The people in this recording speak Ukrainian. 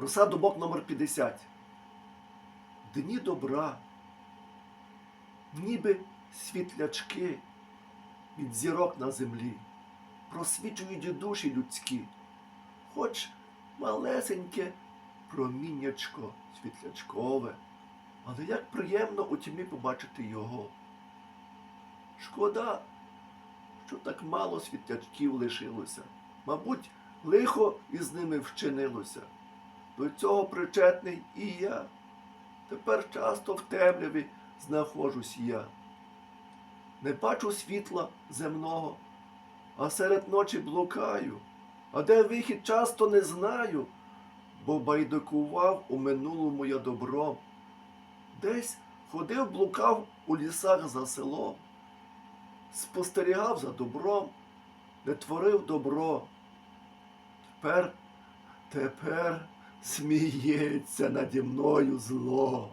Роса думок номер 50. Дні добра, ніби світлячки від зірок на землі, просвічують душі людські, хоч малесеньке проміннячко світлячкове, але як приємно у тьмі побачити його. Шкода, що так мало світлячків лишилося. Мабуть, лихо із ними вчинилося. До цього причетний і я. Тепер часто в темряві знаходжусь я. Не бачу світла земного, а серед ночі блукаю, а де вихід часто не знаю, бо байдикував у минулому я добром. Десь ходив, блукав у лісах за селом, спостерігав за добром, не творив добро. Тепер, тепер сміється наді мною зло.